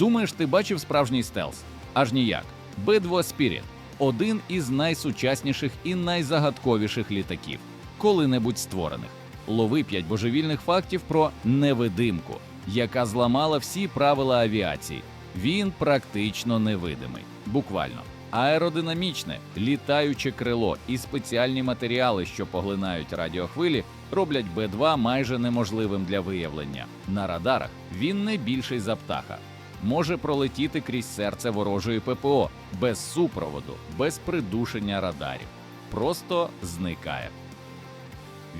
Думаєш, ти бачив справжній стелс? Аж ніяк. B-2 Spirit – один із найсучасніших і найзагадковіших літаків, коли-небудь створених. Лови 5 божевільних фактів про невидимку, яка зламала всі правила авіації. Він практично невидимий, буквально. Аеродинамічне, літаюче крило і спеціальні матеріали, що поглинають радіохвилі, роблять Б-2 майже неможливим для виявлення. На радарах він не більший за птаха. Може пролетіти крізь серце ворожої ППО без супроводу, без придушення радарів. Просто зникає.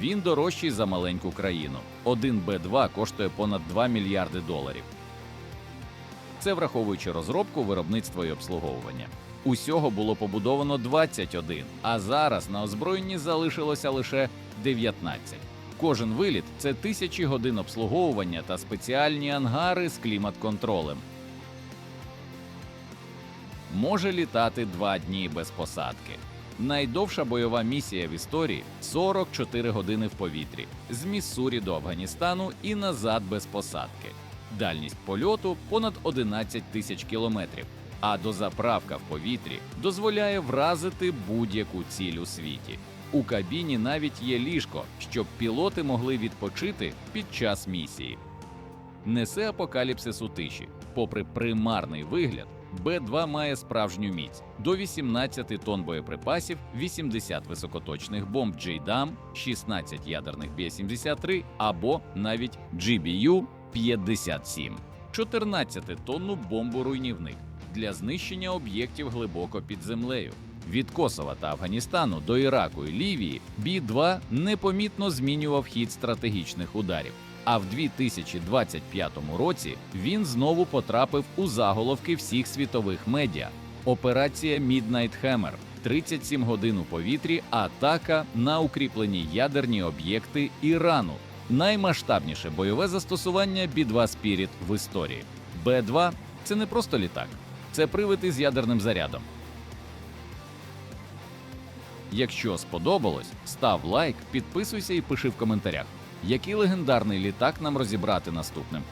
Він дорожчий за маленьку країну. Один Б-2 коштує понад 2 мільярди доларів. Це враховуючи розробку, виробництво і обслуговування. Усього було побудовано 21, а зараз на озброєнні залишилося лише 19. Кожен виліт це тисячі годин обслуговування та спеціальні ангари з клімат-контролем. Може літати два дні без посадки. Найдовша бойова місія в історії 44 години в повітрі з Міссурі до Афганістану і назад без посадки. Дальність польоту понад 11 тисяч кілометрів, а дозаправка в повітрі дозволяє вразити будь-яку ціль у світі. У кабіні навіть є ліжко, щоб пілоти могли відпочити під час місії. Несе апокаліпсис у тиші. Попри примарний вигляд, Б-2 має справжню міць до 18 тонн боєприпасів, 80 високоточних бомб JDAM, 16 ядерних Б-73 або навіть GBU-57, 14 тонну бомбу руйнівник для знищення об'єктів глибоко під землею. Від Косова та Афганістану до Іраку і Лівії Бі-2 непомітно змінював хід стратегічних ударів. А в 2025 році він знову потрапив у заголовки всіх світових медіа. Операція Midnight Hammer – 37 годин у повітрі, атака на укріплені ядерні об'єкти Ірану. Наймасштабніше бойове застосування B-2 Spirit в історії. Б-2 – це не просто літак, це привид із ядерним зарядом. Якщо сподобалось, став лайк, підписуйся і пиши в коментарях, який легендарний літак нам розібрати наступним.